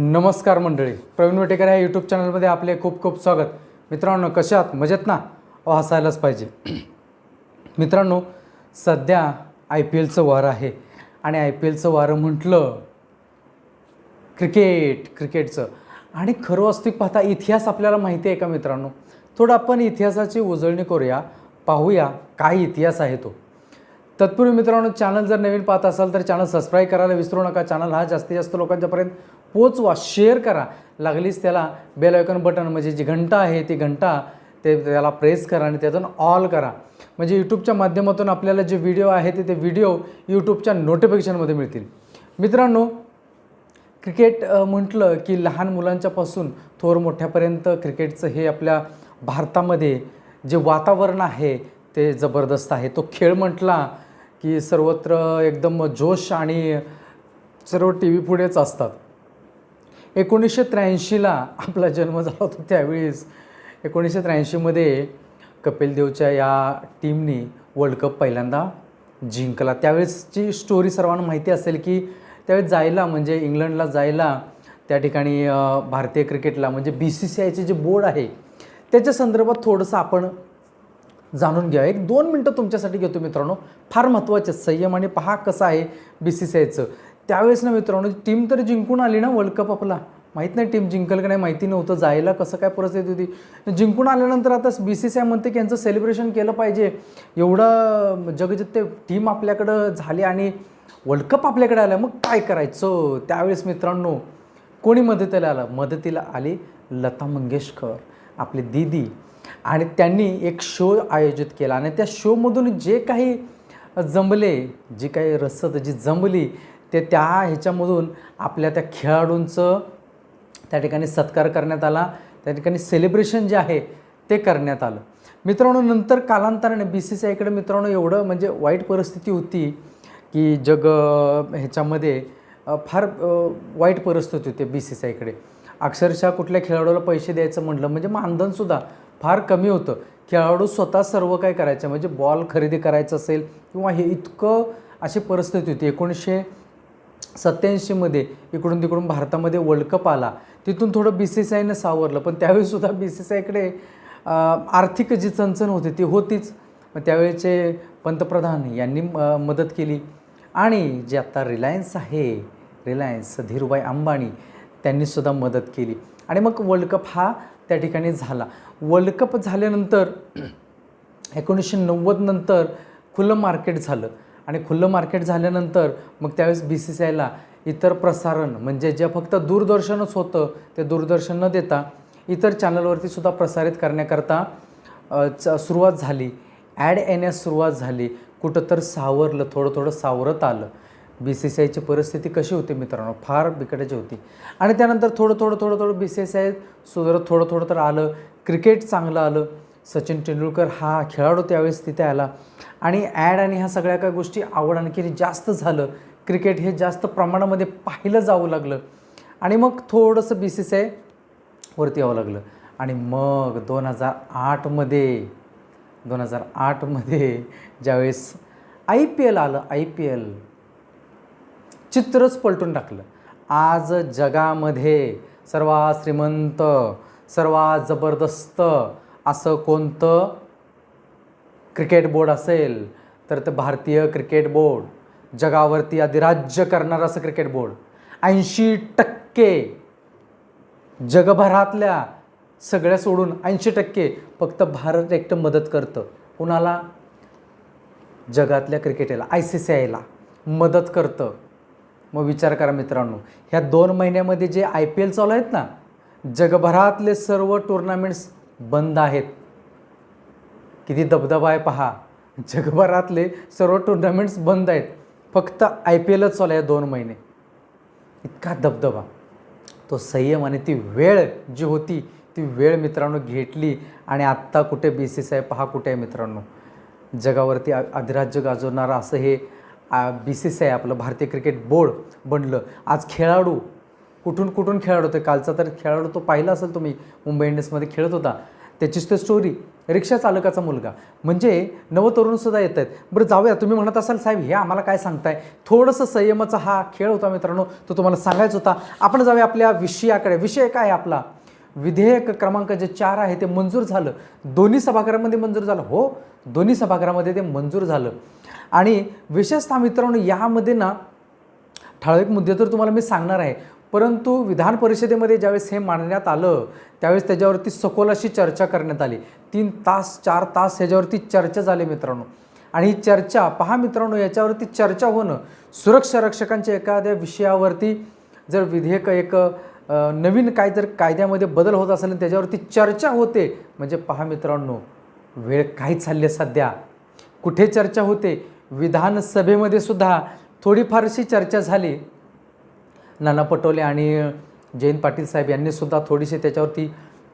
नमस्कार मंडळी. प्रवीण वटेकर या यूट्यूब चॅनलमध्ये आपले खूप खूप स्वागत. मित्रांनो कशात आहात? मजेत ना? अहो हसायलाच पाहिजे. मित्रांनो सध्या आय पी एलचं वारं आहे. आणि आय पी एलचं वारं म्हटलं क्रिकेट क्रिकेटचं. आणि खरं वास्तविक पाहता इतिहास आपल्याला माहिती आहे का मित्रांनो? थोडं आपण इतिहासाची उजळणी करूया पाहूया काय इतिहास आहे तो. तत्पूर्वी मित्रांनो चॅनल जर नवीन पाहत असाल तर चॅनल सबस्क्राईब करायला विसरू नका. चॅनल हा जास्तीत जास्त लोकांच्यापर्यंत पोचवा शेअर करा. लागलीच त्याला बेल आयकॉन बटन म्हणजे जी घंटा आहे ती घंटा ते त्याला प्रेस करा आणि त्यातून ऑल करा. म्हणजे यूट्यूबच्या माध्यमातून आपल्याला जे व्हिडिओ आहे ते ते व्हिडिओ यूट्यूबच्या नोटिफिकेशनमध्ये मिळतील. मित्रांनो क्रिकेट म्हटलं की लहान मुलांच्यापासून थोर मोठ्यापर्यंत क्रिकेटचं हे आपल्या भारतामध्ये जे वातावरण आहे ते जबरदस्त आहे. तो खेळ म्हटला की सर्वत्र एकदम जोश आणि सर्व टी व्ही पुढेच असतात. एकोणीसशे त्र्याऐंशीला आपला जन्म झाला होता त्यावेळेस एकोणीसशे त्र्याऐंशीमध्ये कपिल देवच्या या टीमनी वर्ल्ड कप पहिल्यांदा जिंकला. त्यावेळेसची स्टोरी सर्वांना माहिती असेल की त्यावेळेस जायला म्हणजे इंग्लंडला जायला त्या ठिकाणी भारतीय क्रिकेटला म्हणजे बी सी सी आयचे जे बोर्ड आहे त्याच्या संदर्भात थोडंसं आपण जाणून घ्या एक दोन मिनटं तुमच्यासाठी घेतो मित्रांनो. फार महत्त्वाचे संयम आणि पहा कसं आहे बी सी सी आयचं त्यावेळेस ना मित्रांनो टीम तर जिंकून आली ना वर्ल्ड कप आपला. माहीत नाही टीम जिंकल का नाही माहिती नव्हतं. जायला कसं काय परिस्थिती होती. जिंकून आल्यानंतर आता बी सी सी आय म्हणते की यांचं सेलिब्रेशन केलं पाहिजे. एवढं जगजित्ते टीम आपल्याकडं झाली आणि वर्ल्ड कप आपल्याकडे आलं. मग काय करायचं? त्यावेळेस मित्रांनो कोणी मदतीला आलं? मदतीला आली लता मंगेशकर आपली दीदी. आणि त्यांनी एक शो आयोजित केला. आणि त्या शोमधून जे काही जमले जी काही रसद जी जमली ते त्या ह्याच्यामधून आपल्या त्या खेळाडूंचं त्या ठिकाणी सत्कार करण्यात आला. त्या ठिकाणी सेलिब्रेशन जे आहे ते करण्यात आलं. मित्रांनो नंतर कालांतराने बी सी सी आयकडे मित्रांनो एवढं म्हणजे वाईट परिस्थिती होती की जग ह्याच्यामध्ये फार वाईट परिस्थिती होती बी सी सी आयकडे अक्षरशः कुठल्या खेळाडूला पैसे द्यायचं म्हटलं म्हणजे मानधनसुद्धा फार कमी होतं. खेळाडू स्वतः सर्व काय करायचं? म्हणजे बॉल खरेदी करायचं असेल किंवा हे इतकं अशी परिस्थिती होती. एकोणीसशे सत्याऐंशीमध्ये इकडून तिकडून भारतामध्ये वर्ल्ड कप आला. तिथून थोडं बी सी सी आयनं सावरलं. पण त्यावेळीसुद्धा बी सी सी आयकडे आर्थिक जी चणचण होती ती होतीच. मग त्यावेळेचे पंतप्रधान यांनी म- मदत केली. आणि जे आता रिलायन्स आहे रिलायन्स धीरूभाई अंबानी त्यांनीसुद्धा मदत केली. आणि मग वर्ल्ड कप हा त्या ठिकाणी झाला. वर्ल्ड कप झाल्यानंतर एकोणीसशे नव्वदनंतर खुलं मार्केट झालं. आणि खुलं मार्केट झाल्यानंतर मग त्यावेळेस बी सी सी आयला इतर प्रसारण म्हणजे जे फक्त दूरदर्शनच होतं ते दूरदर्शन न देता इतर चॅनलवरती सुद्धा प्रसारित करण्याकरता च सुरुवात झाली. ॲड येण्यास सुरुवात झाली. कुठं तर सावरलं थोडं थोडं सावरत आलं. बी सी सी आयची परिस्थिती कशी होती मित्रांनो? फार बिकटाची होती. आणि त्यानंतर थोडं थोडं थोडं थोडं बी सी सी आय सुधारत थोडं थोडं तर आलं. क्रिकेट चांगलं आलं. सचिन तेंडुलकर हा खेळाडू त्यावेळेस तिथे आला. आणि ॲड आणि ह्या सगळ्या काही गोष्टी आवड आणखी जास्त झालं. क्रिकेट हे जास्त प्रमाणामध्ये पाहिलं जावं लागलं. आणि मग थोडंसं बी सी सी आय वरती यावं लागलं. आणि मग दोन हजार आठमध्ये दोन हजार आठमध्ये ज्यावेळेस आय पी एल आलं आय पी एल चित्रच पलटून टाकलं. आज जगामध्ये सर्वात श्रीमंत सर्वात जबरदस्त असं कोणतं क्रिकेट बोर्ड असेल तर ते भारतीय क्रिकेट बोर्ड. जगावरती अधिराज्य करणारं असं क्रिकेट बोर्ड. ऐंशी टक्के जगभरातल्या सगळ्या सोडून ऐंशी टक्के फक्त भारत एकटं मदत करतं. कुणाला? जगातल्या क्रिकेटला आय सी सी आयला मदत करतं. मग विचार करा मित्रांनो ह्या दोन महिन्यामध्ये जे आय पी एल चालू आहेत ना जगभरातले सर्व टुर्नामेंट्स बंद आहेत. किती दबदबा आहे पहा. जगभरातले सर्व टुर्नामेंट्स बंद आहेत. फक्त आय पी एलच चालू आहे दोन महिने. इतका दबदबा. तो संयम आणि ती वेळ जी होती ती वेळ मित्रांनो घेतली आणि आत्ता कुठे बी सी सी आय पहा कुठे आहे मित्रांनो. जगावरती अधिराज्य गाजवणारं असं हे बी सी सी आय आपलं भारतीय क्रिकेट बोर्ड बनलं. आज खेळाडू कुठून कुठून खेळाडू होते? कालचा तर खेळाडू तो पाहिला असेल तुम्ही मुंबई इंडियन्समध्ये खेळत होता. त्याचीच तर स्टोरी रिक्षा चालकाचा मुलगा. म्हणजे नवतरुणसुद्धा येत आहेत. बरं जाऊया. तुम्ही म्हणत असाल साहेब हे आम्हाला काय सांगताय? थोडंसं संयमाचा हा खेळ होता मित्रांनो तो तुम्हाला सांगायचा होता. आपण जाऊया आपल्या विषयाकडे. विषय काय आहे आपला? विधेयक क्रमांक जे चार आहे ते मंजूर झालं. दोन्ही सभागृहामध्ये मंजूर झालं. हो दोन्ही सभागृहामध्ये ते मंजूर झालं. आणि विशेषतः मित्रांनो यामध्ये ना ठराविक मुद्दे तर तुम्हाला मी सांगणार आहे. परंतु विधान परिषदेमध्ये ज्यावेळेस हे मांडण्यात आलं त्यावेळेस त्याच्यावरती सखोल अशी चर्चा करण्यात आली. तीन तास चार तास ह्याच्यावरती चर्चा झाली मित्रांनो. आणि ही चर्चा पहा मित्रांनो याच्यावरती चर्चा होणं सुरक्षा रक्षकांच्या एखाद्या विषयावरती जर विधेयक एक नवीन काय जर कायद्यामध्ये बदल होत असेल आणि त्याच्यावरती चर्चा होते म्हणजे पहा मित्रांनो वेळ काय चालली सध्या? कुठे चर्चा होते? विधानसभेमध्ये सुद्धा थोडीफारशी चर्चा झाली. नाना पटोले आणि जयंत पाटील साहेब यांनीसुद्धा थोडीशी त्याच्यावरती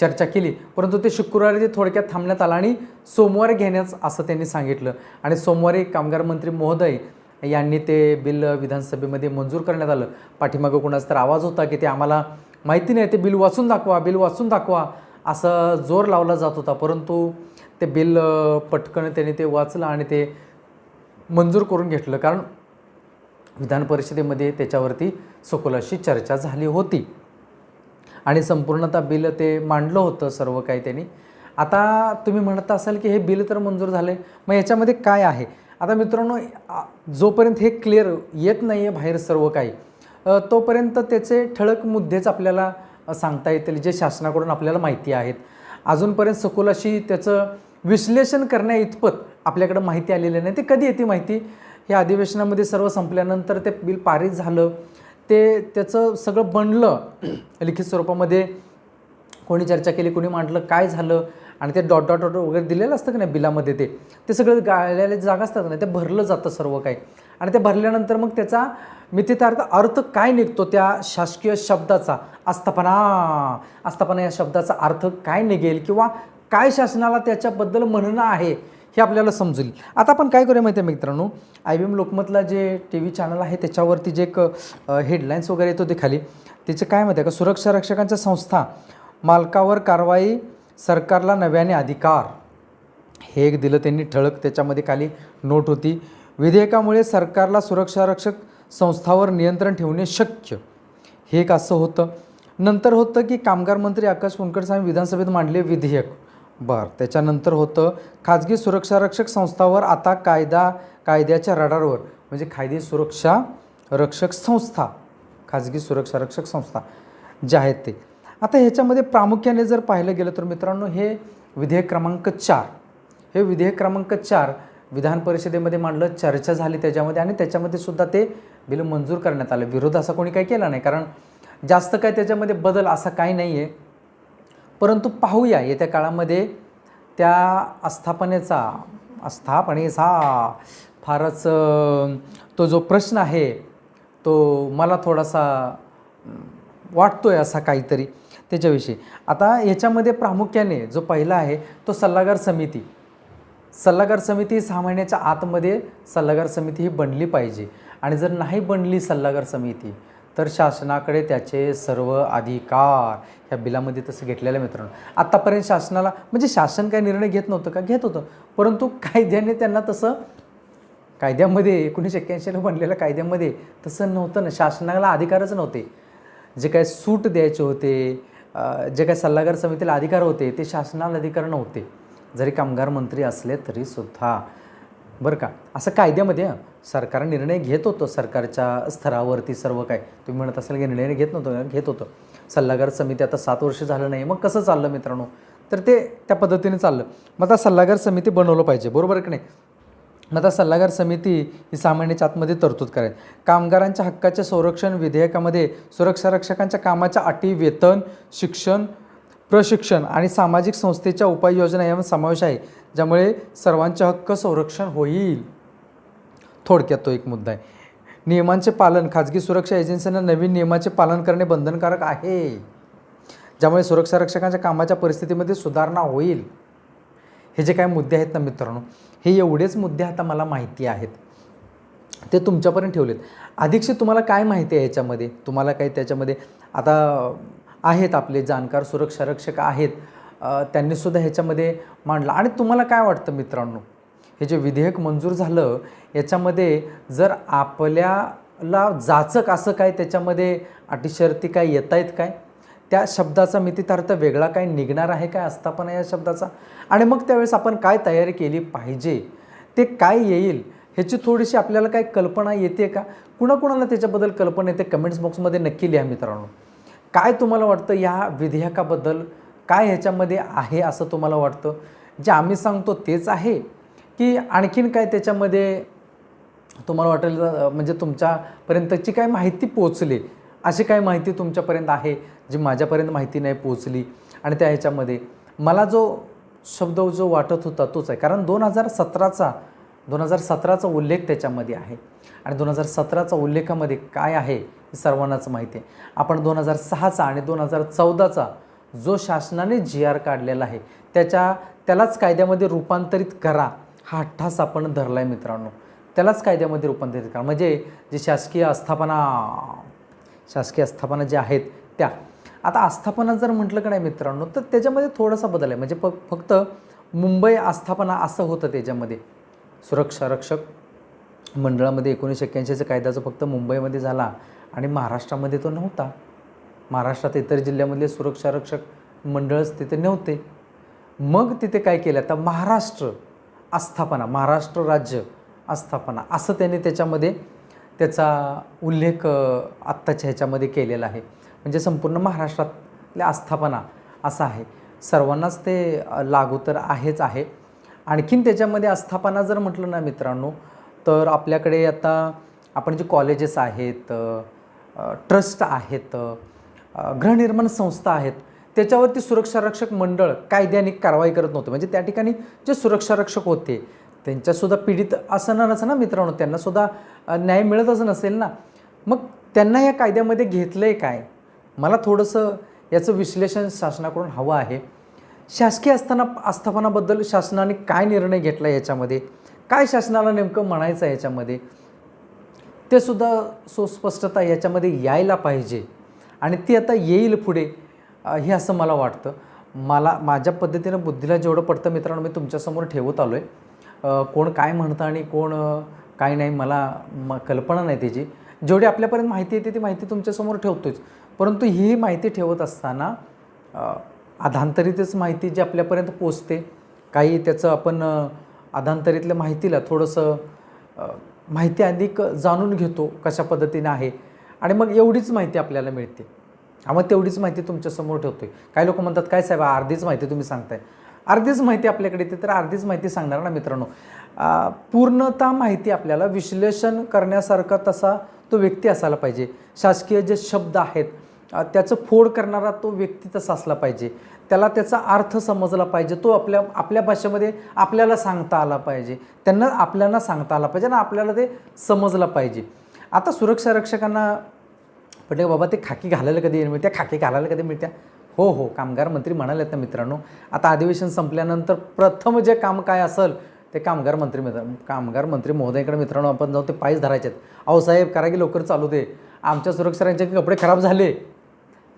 चर्चा केली. परंतु ते शुक्रवारी ते थोडक्यात थांबण्यात आलं आणि सोमवारी घेण्यास असं त्यांनी सांगितलं. आणि सोमवारी कामगार मंत्री महोदय यांनी ते बिल विधानसभेमध्ये मंजूर करण्यात आलं. पाठीमागं कोणाचा तर आवाज होता की ते आम्हाला माहिती नाही ते बिल वाचून दाखवा बिल वाचून दाखवा असं जोर लावला जात होता. परंतु ते बिल पटकन त्यांनी ते वाचलं आणि ते मंजूर करून घेतलं. कारण विधान परिषदेमध्ये त्याच्यावरती सखोलाशी चर्चा झाली होती. आणि संपूर्णतः बिल ते मांडलं होतं सर्व काही त्यांनी. आता तुम्ही म्हणत असाल की हे बिल तर मंजूर झालं आहे मग याच्यामध्ये काय आहे? आता मित्रांनो जोपर्यंत हे क्लिअर येत नाही आहे बाहेर सर्व काही तोपर्यंत त्याचे ठळक मुद्देच आपल्याला सांगता येतील जे शासनाकडून आपल्याला माहिती आहेत. अजूनपर्यंत सखोलाशी त्याचं विश्लेषण करण्या इतपत आपल्याकडं माहिती आलेली नाही. ते कधी येते माहिती? हे अधिवेशनामध्ये सर्व संपल्यानंतर ते बिल पारित झालं. ते त्याचं सगळं बनलं. लिखित स्वरूपामध्ये कोणी चर्चा केली कोणी मांडलं काय झालं? आणि ते डॉट डॉट डॉट वगैरे दिलेलं असतं का नाही बिलामध्ये ते? ते सगळं गाळलेले जागा असतात ना ते भरलं जातं सर्व काही. आणि ते भरल्यानंतर मग त्याचा मिथितार्थ अर्थ काय निघतो त्या शासकीय शब्दाचा? आस्थापना. आस्थापना या शब्दाचा अर्थ काय निघेल? किंवा काय शासनाला त्याच्याबद्दल म्हणणं आहे? हे आपल्याला समजेल. आता आपण काय करूया माहिती आहे मित्रांनो? आय बी एम लोकमतला जे टी व्ही चॅनल आहे त्याच्यावरती जे एक हेडलाईन्स वगैरे येतो ते खाली. त्याचे काय माहिती आहे का? सुरक्षा रक्षकांच्या संस्था मालकावर कारवाई सरकारला नव्याने अधिकार. हे एक दिलं त्यांनी ठळक त्याच्यामध्ये खाली नोट होती. विधेयकामुळे सरकारला सुरक्षारक्षक संस्थावर नियंत्रण ठेवणे शक्य. हे एक असं होतं. नंतर होतं की कामगार मंत्री आकाश फुंडकर साहेब विधानसभेत मांडले विधेयक. बरं त्याच्यानंतर होतं खाजगी सुरक्षारक्षक संस्थावर आता कायदा कायद्याच्या रडारवर म्हणजे कायदे सुरक्षा रक्षक संस्था खाजगी सुरक्षारक्षक संस्था जे आहेत ते. आता ह्याच्यामध्ये प्रामुख्याने जर पाहिलं गेलं तर मित्रांनो हे विधेयक क्रमांक चार हे विधेयक क्रमांक चार विधान परिषदेमध्ये मांडलं चर्चा झाली त्याच्यामध्ये आणि त्याच्यामध्ये सुद्धा ते बिल मंजूर करण्यात आलं. विरोध असा कोणी काही केला नाही कारण जास्त काय त्याच्यामध्ये बदल असा काही नाही आहे परंतु पाहूया येत्या काळामध्ये त्या आस्थापनेचा आस्थापनेचा फारच तो जो प्रश्न आहे तो मला थोडासा वाटतो आहे असा काहीतरी त्याच्याविषयी. आता याच्यामध्ये प्रामुख्याने जो पहिला आहे तो सल्लागार समिती. सल्लागार समिती सहा महिन्याच्या आतमध्ये सल्लागार समिती ही बनली पाहिजे. आणि जर नाही बनली सल्लागार समिती तर शासनाकडे त्याचे सर्व अधिकार ह्या बिलामध्ये तसं घेतलेलं आहे मित्रांनो. आत्तापर्यंत शासनाला म्हणजे शासन काय निर्णय घेत नव्हतं का? घेत होतं. परंतु कायद्याने त्यांना तसं कायद्यामध्ये एकोणीसशे एक्क्याऐंशीला बनलेल्या कायद्यामध्ये तसं नव्हतं ना. शासनाला अधिकारच नव्हते. जे काय सूट द्यायचे होते जे काय सल्लागार समितीला अधिकार होते ते शासनाला अधिकार नव्हते. जरी कामगार मंत्री असले तरीसुद्धा बरं का? असं कायद्यामध्ये सरकार निर्णय घेत होतं सरकारच्या स्तरावरती सर्व काय तुम्ही म्हणत असाल की निर्णय घेत नव्हतं घेत होतं. सल्लागार समिती आता सात वर्ष झालं नाही. मग कसं चाललं मित्रांनो? तर ते त्या पद्धतीने चाललं. मग आता सल्लागार समिती बनवलं पाहिजे बरोबर की नाही? मग आता सल्लागार समिती ही सामान्याच्या आतमध्ये तरतूद करेल. कामगारांच्या हक्काचे संरक्षण विधेयकामध्ये सुरक्षा रक्षकांच्या कामाच्या अटी वेतन शिक्षण प्रशिक्षण आणि सामाजिक संस्थेच्या उपाययोजना यामध्ये समावेश आहे. ज्यामुळे सर्वांचे हक्क संरक्षण होईल. थोडक्यात तो एक मुद्दा आहे. नियमांचे पालन खाजगी सुरक्षा एजन्सींना नवीन नियमाचे पालन करणे बंधनकारक आहे. ज्यामुळे सुरक्षा रक्षकांच्या कामाच्या परिस्थितीमध्ये सुधारणा होईल. हे जे काय मुद्दे आहेत ना मित्रांनो हे एवढेच मुद्दे आता मला माहिती आहेत. ते तुमच्यापर्यंत ठेवलेत. अधिकशी तुम्हाला काय माहिती आहे याच्यामध्ये? तुम्हाला काही त्याच्यामध्ये आता आहेत आपले जाणकार सुरक्षा रक्षक आहेत. त्यांनीसुद्धा ह्याच्यामध्ये मांडला. आणि तुम्हाला काय वाटतं मित्रांनो? हे जे विधेयक मंजूर झालं याच्यामध्ये जर आपल्याला जाचक असं काय त्याच्यामध्ये अटीशर्ती काय येत आहेत काय? त्या शब्दाचा मितितार्थ वेगळा काय निघणार आहे काय? आस्थापना या शब्दाचा? आणि मग त्यावेळेस आपण काय तयारी केली पाहिजे? ते काय येईल? ह्याची थोडीशी आपल्याला काय कल्पना येते का? कुणाकुणाला त्याच्याबद्दल कल्पना येते? कमेंट्स बॉक्समध्ये नक्की लिहा मित्रांनो. काय तुम्हाला वाटतं या विधेयकाबद्दल काय ह्याच्यामध्ये आहे असं तुम्हाला वाटतं? जे आम्ही सांगतो तेच आहे? की आणखीन काय त्याच्यामध्ये तुम्हाला वाटेल म्हणजे तुमच्यापर्यंतची काय माहिती पोचली अशी काय माहिती तुमच्यापर्यंत आहे जी माझ्यापर्यंत माहिती नाही पोचली आणि त्या ह्याच्यामध्ये मला जो शब्द जो वाटत होता तोच आहे. कारण दोन हजार सतराचा दोन हजार सतराचा उल्लेख त्याच्यामध्ये आहे. आणि दोन हजार सतराचा उल्लेखामध्ये काय आहे हे सर्वांनाच माहिती आहे. आपण दोन हजार सहाचा आणि दोन हजार चौदाचा जो शासनाने जी आर काढलेला आहे त्याच्या त्यालाच कायद्यामध्ये रूपांतरित करा हा अठ्ठास आपण धरला आहे मित्रांनो. त्यालाच कायद्यामध्ये रूपांतरित करा. म्हणजे जे शासकीय आस्थापना शासकीय आस्थापना ज्या आहेत त्या. आता आस्थापना जर म्हटलं का नाही मित्रांनो तर त्याच्यामध्ये थोडासा बदल आहे. म्हणजे फ फक्त मुंबई आस्थापना असं होतं त्याच्यामध्ये. सुरक्षा रक्षक मंडळामध्ये एकोणीसशे एक्क्याऐंशीच्या कायद्याचा फक्त मुंबईमध्ये झाला आणि महाराष्ट्रामध्ये तो नव्हता. महाराष्ट्रात इतर जिल्ह्यामधले सुरक्षा रक्षक मंडळच तिथे नव्हते. मग तिथे काय केलं? आता महाराष्ट्र आस्थापना महाराष्ट्र राज्य आस्थापना असं त्यांनी त्याच्यामध्ये त्याचा उल्लेख आत्ताच्या ह्याच्यामध्ये केलेला आहे. म्हणजे संपूर्ण महाराष्ट्रातल्या आस्थापना असा आहे. सर्वांनाच ते लागू तर आहेच आहे. आणखीन त्याच्यामध्ये आस्थापना जर म्हटलं ना मित्रांनो तर आपल्याकडे आता आपण जे कॉलेजेस आहेत ट्रस्ट आहेत गृहनिर्माण संस्था आहेत त्याच्यावरती सुरक्षारक्षक मंडळ कायद्याने कारवाई करत नव्हतं. म्हणजे त्या ठिकाणी जे सुरक्षारक्षक होते त्यांच्यासुद्धा पीडित असणारच ना मित्रांनो त्यांनासुद्धा न्याय मिळतच नसेल ना. मग त्यांना या कायद्यामध्ये घेतलं आहे काय? मला थोडंसं याचं विश्लेषण शासनाकडून हवं आहे. शासकीय असताना आस्थापनाबद्दल शासनाने काय निर्णय घेतला याच्यामध्ये? काय शासनाला नेमकं म्हणायचं आहे याच्यामध्ये? ते सुद्धा सुस्पष्टता याच्यामध्ये यायला पाहिजे. आणि ती आता येईल पुढे हे असं मला वाटतं. मला माझ्या पद्धतीनं बुद्धीला जेवढं पडतं मित्रांनो मी तुमच्यासमोर ठेवत आलो आहे कोण काय म्हणतं आणि कोण काय नाही मला म कल्पना नाही त्याची. जेवढी आपल्यापर्यंत माहिती येते ती माहिती तुमच्यासमोर ठेवतोच परंतु ही माहिती ठेवत असताना अ, अधांतरितच माहिती जी आपल्यापर्यंत पोचते काही त्याचं आपण अ, अधांतरीतल्या माहितीला थोडंसं माहिती अधिक जाणून घेतो कशा पद्धतीने आहे. आणि मग एवढीच माहिती आपल्याला मिळते. हा मग तेवढीच माहिती तुमच्यासमोर ठेवतो आहे काही लोक म्हणतात काय साहेब अर्धीच माहिती तुम्ही सांगताय. अर्धीच माहिती आपल्याकडे येते तर अर्धीच माहिती सांगणार ना मित्रांनो. पूर्णता पूर्णतः माहिती आपल्याला विश्लेषण करण्यासारखा तसा तो व्यक्ती असायला पाहिजे. शासकीय जे शब्द आहेत त्याचं फोड करणारा तो व्यक्ती तसा असला पाहिजे. त्याला त्याचा अर्थ समजला पाहिजे. तो आपल्या आपल्या भाषेमध्ये आपल्याला सांगता आला पाहिजे. त्यांना आपल्याला सांगता आला पाहिजे आणि आपल्याला ते समजलं पाहिजे. आता सुरक्षा रक्षकांना पण बाबा ते खाकी घालायला कधी मिळत्या खाकी घालायला कधी मिळत्या? हो हो कामगार मंत्री म्हणाले ना मित्रांनो. आता अधिवेशन संपल्यानंतर प्रथम जे काम काय असेल ते कामगार मंत्री मित्र कामगार मंत्री महोदयाकडे मित्रांनो आपण जाऊ ते पायच धरायचे आहेत अहो साहेब करा की लवकर चालू दे. आमच्या सुरक्षांचे कपडे खराब झाले.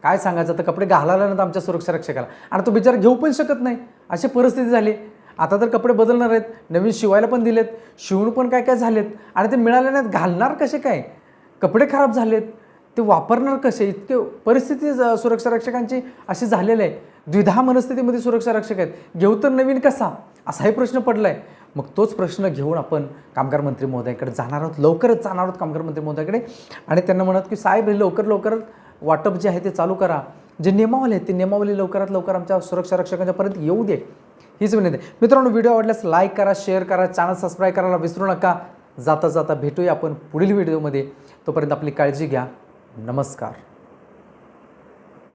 काय सांगायचं? तर कपडे घालायला ना आमच्या सुरक्षा रक्षकाला. आणि तो बिचारा घेऊ पण शकत नाही. अशी परिस्थिती झाली. आता तर कपडे बदलणार आहेत. नवीन शिवायला पण दिलेत. शिवून पण काय काय झालेत? आणि ते मिळाले नाहीत. घालणार कसे काय? कपडे खराब झालेत. ते वापरणार कसे? इतके परिस्थिती ज- सुरक्षा रक्षकांची अशी झालेली आहे. द्विधा मनस्थितीमध्ये सुरक्षा रक्षक आहेत. घेऊ तर नवीन कसा? असाही प्रश्न पडला आहे मग तोच प्रश्न घेऊन आपण कामगार मंत्री महोदयाकडे जाणार आहोत. लवकरच जाणार आहोत कामगार मंत्री महोदयाकडे. आणि त्यांना म्हणत की साहेब हे लवकर लवकर वाटप जे आहे ते चालू करा. जे नियमावली आहेत ते नियमावली लवकरात लवकर आमच्या सुरक्षा रक्षकांच्यापर्यंत येऊ दे. हीच विनंती. मित्रांनो व्हिडिओ आवडल्यास लाईक करा शेअर करा चॅनल सबस्क्राईब करायला विसरू नका. जाता जाता भेटूया आपण पुढील व्हिडिओमध्ये. तोपर्यंत आपली काळजी घ्या. नमस्कार.